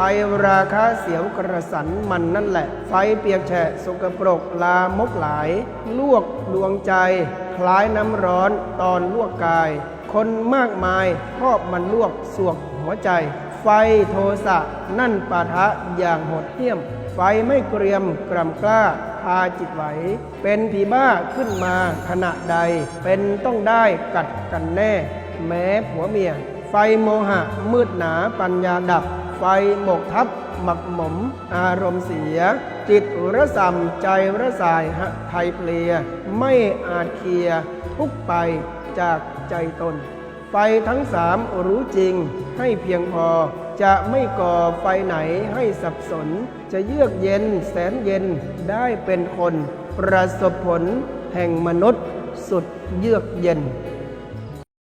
ฟราคะเสียวกระสันมันนั่นแหละ ไฟเปียกแฉะสกปรกลามกหลาย ลวกดวงใจ คล้ายน้ำร้อนตอนลวกกาย คนมากมายชอบมันลวกสวกหัวใจ ไฟโทสะนั่นปาทะอย่างโหดเหี้ยม ไฟไม่เกรียมกรำกล้าพาจิตไหว เป็นผีบ้าขึ้นมาขณะใด เป็นต้องได้กัดกันแน่ แม้ผัวเมีย ไฟโมหะมืดหนาปัญญาดับ ไฟหมกทับ หมักหมม อารมณ์เสีย จิตระสำใจระสายหะไทยเพลีย ไม่อาจเคลียทุกไปจากใจตน ไฟทั้งสามรู้จริงให้เพียงพอ จะไม่ก่อไฟไหนให้สับสน จะเยือกเย็นแสนเย็นได้เป็นคน ประสบผลแห่งมนุษย์สุดเยือกเย็น